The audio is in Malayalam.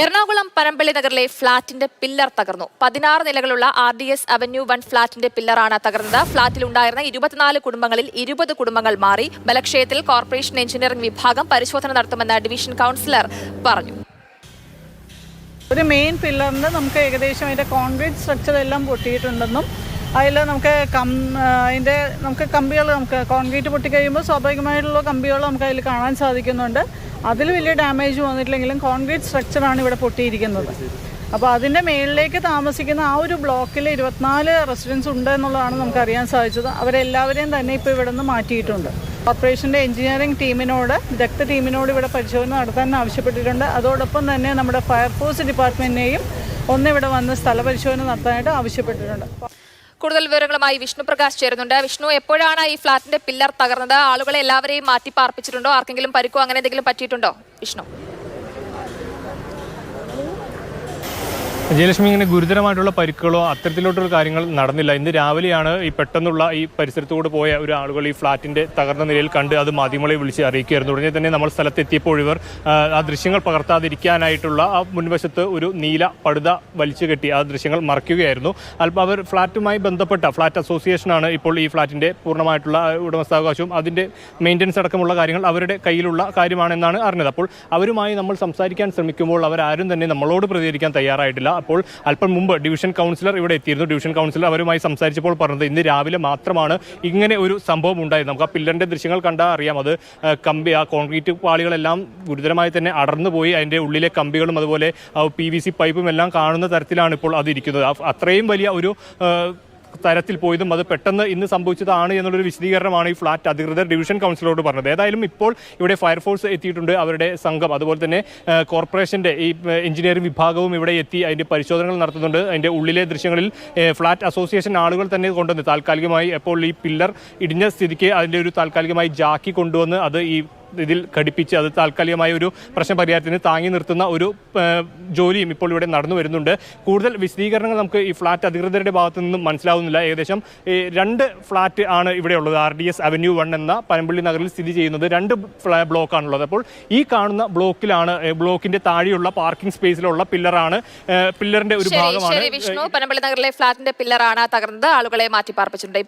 എറണാകുളം പരമ്പള്ളി നഗറിലെ ഫ്ളാറ്റിന്റെ പില്ലർ തകർന്നു. പതിനാറ് നിലകളുള്ള R D S avenue one ഫ്ളാറ്റിന്റെ പില്ലറാണ് തകർന്നത്. ഫ്ളാറ്റിൽ ഉണ്ടായിരുന്ന ഇരുപത്തിനാല് കുടുംബങ്ങളിൽ ഇരുപത് കുടുംബങ്ങൾ മാറി ബലക്ഷയത്തിൽ കോർപ്പറേഷൻ എഞ്ചിനീയറിംഗ് വിഭാഗം പരിശോധന നടത്തുമെന്ന് ഡിവിഷൻ കൗൺസിലർ പറഞ്ഞു. ഒരു മെയിൻ പില്ലറിന് നമുക്ക് ഏകദേശം അതിന്റെ കോൺക്രീറ്റ് സ്ട്രക്ചർ എല്ലാം പൊട്ടിയിട്ടുണ്ടെന്നും അതിൽ നമുക്ക് കം അതിന്റെ നമുക്ക് കമ്പികൾ നമുക്ക് കോൺക്രീറ്റ് പൊട്ടിക്കഴിയുമ്പോൾ സ്വാഭാവികമായിട്ടുള്ള കമ്പികൾ നമുക്ക് അതിൽ കാണാൻ സാധിക്കുന്നുണ്ട്. അതിൽ വലിയ ഡാമേജ് വന്നിട്ടില്ലെങ്കിലും കോൺക്രീറ്റ് സ്ട്രക്ചറാണ് ഇവിടെ പൊട്ടിയിരിക്കുന്നത്. അപ്പോൾ അതിന്റെ മേളിലേക്ക് താമസിക്കുന്ന ആ ഒരു ബ്ലോക്കിൽ ഇരുപത്തിനാല് റെസിഡൻസ് ഉണ്ട് എന്നുള്ളതാണ് നമുക്ക് അറിയാൻ സാധിച്ചത്. അവരെല്ലാവരെയും തന്നെ ഇപ്പോൾ ഇവിടെ നിന്ന് മാറ്റിയിട്ടുണ്ട്. കോർപ്പറേഷന്റെ എഞ്ചിനീയറിംഗ് ടീമിനോട് വിദഗ്ധ ടീമിനോട് ഇവിടെ പരിശോധന നടത്താൻ ആവശ്യപ്പെട്ടിട്ടുണ്ട്. അതോടൊപ്പം തന്നെ നമ്മുടെ ഫയർഫോഴ്സ് ഡിപ്പാർട്ട്മെന്റിനെയും ഒന്നിവിടെ വന്ന് സ്ഥലപരിശോധന നടത്താനായിട്ട് ആവശ്യപ്പെട്ടിട്ടുണ്ട്. കൂടുതൽ വിവരങ്ങളുമായി വിഷ്ണു പ്രകാശ് ചേരുന്നുണ്ട്. വിഷ്ണു എപ്പോഴാണ് ഈ ഫ്ളാറ്റിന്റെ പില്ലർ തകർന്നത്? ആളുകളെ എല്ലാവരെയും മാറ്റി പാർപ്പിച്ചിട്ടുണ്ടോ? ആർക്കെങ്കിലും പരിക്കോ അങ്ങനെ എന്തെങ്കിലും പറ്റിയിട്ടുണ്ടോ? വിഷ്ണു. ജയലക്ഷ്മി ഇങ്ങനെ ഗുരുതരമായിട്ടുള്ള പരിക്കുകളോ അത്തരത്തിലോട്ടുള്ള കാര്യങ്ങൾ നടന്നില്ല. ഇന്ന് രാവിലെയാണ് ഈ പെട്ടെന്നുള്ള ഈ പരിസരത്തുകൂടെ പോയ ഒരു ആളുകൾ ഈ ഫ്ളാറ്റിന്റെ തകർന്ന നിലയിൽ കണ്ട് അത് മാധ്യമങ്ങളെ വിളിച്ച് അറിയിക്കുകയായിരുന്നു. ഉടനെ തന്നെ നമ്മൾ സ്ഥലത്തെത്തിയപ്പോൾ ഇവർ ആ, ദൃശ്യങ്ങൾ പകർത്താതിരിക്കാനായിട്ടുള്ള ആ മുൻവശത്ത് ഒരു നീല പടുത വലിച്ചു കെട്ടി ആ ദൃശ്യങ്ങൾ മറയ്ക്കുകയായിരുന്നു. അല്പം അവർ ഫ്ളാറ്റുമായി ബന്ധപ്പെട്ട ഫ്ളാറ്റ് അസോസിയേഷനാണ് ഇപ്പോൾ ഈ ഫ്ളാറ്റിന്റെ പൂർണമായിട്ടുള്ള ഉടമസ്ഥാവകാശവും അതിന്റെ മെയിന്റനൻസ് അടക്കമുള്ള കാര്യങ്ങൾ അവരുടെ കയ്യിലുള്ള കാര്യമാണെന്നാണ് അറിഞ്ഞത്. അപ്പോൾ അവരുമായി നമ്മൾ സംസാരിക്കാൻ ശ്രമിക്കുമ്പോൾ അവരാരും തന്നെ നമ്മളോട് പ്രതികരിക്കാൻ തയ്യാറായിട്ടില്ല. അപ്പോൾ അല്പം മുമ്പ് ഡിവിഷൻ കൗൺസിലർ ഇവിടെ എത്തിയിരുന്നു. ഡിവിഷൻ കൗൺസിലർ അവരുമായി സംസാരിച്ചപ്പോൾ പറഞ്ഞത് ഇന്ന് രാവിലെ മാത്രമാണ് ഇങ്ങനെ ഒരു സംഭവം ഉണ്ടായത്. നമുക്ക് ആ പില്ലറിന്റെ ദൃശ്യങ്ങൾ കണ്ടാൽ അറിയാം. അത് കമ്പി ആ കോൺക്രീറ്റ് പാളികളെല്ലാം ഗുരുതരമായി തന്നെ അടർന്നു പോയി. അതിന്റെ ഉള്ളിലെ കമ്പികളും അതുപോലെ പി വി സി പൈപ്പും എല്ലാം കാണുന്ന തരത്തിലാണ് ഇപ്പോൾ അതിരിക്കുന്നത്. അത്രയും വലിയ ഒരു തരത്തിൽ പോയതും അത് പെട്ടെന്ന് ഇന്ന് സംഭവിച്ചതാണ് എന്നുള്ളൊരു വിശദീകരണമാണ് ഈ ഫ്ളാറ്റ് അധികൃതർ ഡിവിഷൻ കൗൺസിലറോട് പറഞ്ഞത്. ഏതായാലും ഇപ്പോൾ ഇവിടെ ഫയർഫോഴ്സ് എത്തിയിട്ടുണ്ട് അവരുടെ സംഘം. അതുപോലെ തന്നെ കോർപ്പറേഷന്റെ ഈ എഞ്ചിനീയറിംഗ് വിഭാഗവും ഇവിടെ എത്തി അതിന്റെ പരിശോധനകൾ നടത്തുന്നുണ്ട്. അതിന്റെ ഉള്ളിലെ ദൃശ്യങ്ങളിൽ ഫ്ളാറ്റ് അസോസിയേഷൻ ആളുകൾ തന്നെ കൊണ്ടുവന്ന് താൽക്കാലികമായി ഇപ്പോൾ ഈ പില്ലർ ഇടിഞ്ഞ സ്ഥിതിക്ക് അതിന്റെ ഒരു താൽക്കാലികമായി ജാക്കി കൊണ്ടുവന്ന് അത് ഈ ഇതിൽ ഘടിപ്പിച്ച് അത് താൽക്കാലികമായ ഒരു പ്രശ്ന പരിഹാരത്തിന് താങ്ങി നിർത്തുന്ന ഒരു ജോലിയും ഇപ്പോൾ ഇവിടെ നടന്നു വരുന്നുണ്ട്. കൂടുതൽ വിശദീകരണങ്ങൾ നമുക്ക് ഈ ഫ്ലാറ്റ് അധികൃതരുടെ ഭാഗത്തു നിന്നും മനസ്സിലാവുന്നില്ല. ഏകദേശം രണ്ട് ഫ്ലാറ്റ് ആണ് ഇവിടെ ഉള്ളത്. R D S avenue one എന്ന പനമ്പള്ളി നഗറിൽ സ്ഥിതി ചെയ്യുന്നത് രണ്ട് ഫ്ലാ ബ്ലോക്കാണുള്ളത്. അപ്പോൾ ഈ കാണുന്ന ബ്ലോക്കിലാണ് ബ്ലോക്കിന്റെ താഴെയുള്ള പാർക്കിംഗ് സ്പേസിലുള്ള പില്ലറാണ് പില്ലറിന്റെ ഒരു ഭാഗമാണ് വിഷ്ണു. പനമ്പള്ളി നഗറിലെ ഫ്ളാറ്റിന്റെ പില്ലറാണ് തകർന്നത്. ആളുകളെ മാറ്റി പാർപ്പിച്ചിട്ടുണ്ട്